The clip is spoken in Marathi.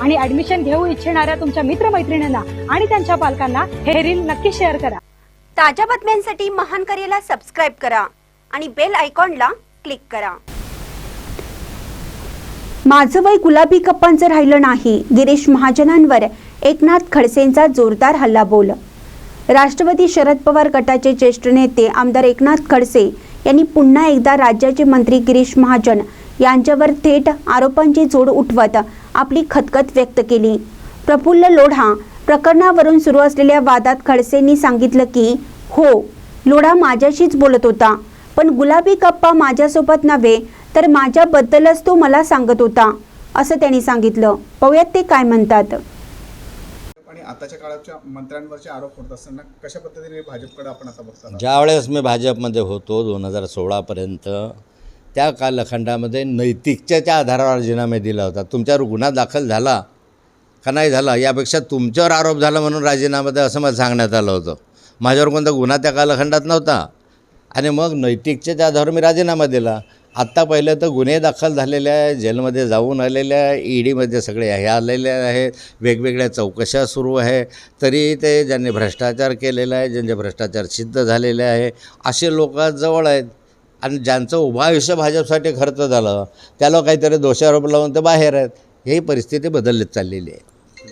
आणि ऍडमिशन घेऊ इच्छिणाऱ्या तुमच्या मित्रमैत्रिणींना आणि त्यांच्या पालकांना हे रील नक्की शेअर करा. ताज्या बातम्यांसाठी महान करेला सबस्क्राईब करा आणि बेल आयकॉनला क्लिक करा. माझं वय गुलाबी कप्पांचं राहिलं नाही. गिरीश महाजनांवर एकनाथ खडसेंचा जोरदार हल्लाबोल. राष्ट्रवादी शरद पवार गटाचे ज्येष्ठ नेते आमदार एकनाथ खडसे यांनी पुन्हा एकदा राज्याचे मंत्री गिरीश महाजन यांच्यावर थेट आरोपांची जोड उठवत आपली खतखत व्यक्त केली. प्रफुल्ल लोढा प्रकरणावरून सुरू असलेल्या वादात खडसेंनी सांगितलं की हो लोढा माझ्याशीच बोलत होता. पण गुलाबी कप्पा माझ्यासोबत नव्हे तर माझ्याबद्दलच तो मला सांगत होता असं त्यांनी सांगितलं. पाहूयात ते काय म्हणतात. आणि आताच्या काळाच्या मंत्र्यांवरचे आरोप होत असताना कशा पद्धतीने भाजपकडे आपण आता बघता? ज्यावेळेस मी भाजपमध्ये होतो दोन हजार सोळापर्यंत त्या कालखंडामध्ये नैतिकच्याच्या आधारावर राजीनामे दिला होता. तुमच्यावर गुन्हा दाखल झाला का नाही झाला यापेक्षा तुमच्यावर आरोप झाला म्हणून राजीनामध्ये असं मला सांगण्यात आलं होतं. माझ्यावर कोणता गुन्हा त्या कालखंडात नव्हता. आणि मग नैतिकतेच्या आधारावर मी राजीनामा दिला. आत्ता पहिलं तर गुन्हे दाखल झालेले आहे जेलमध्ये जाऊन आलेल्या आहे ईडीमध्ये सगळे हे आलेले आहेत वेगवेगळ्या चौकशा सुरू आहे. तरी ते ज्यांनी भ्रष्टाचार केलेला आहे ज्यांचे भ्रष्टाचार सिद्ध झालेले आहे असे लोक जवळ आहेत. आणि ज्यांचं उभं आयुष्य भाजपसाठी खर्च झालं त्याला काहीतरी दोषारोप लावून ते बाहेर आहेत. ही परिस्थिती बदलत चाललेली आहे.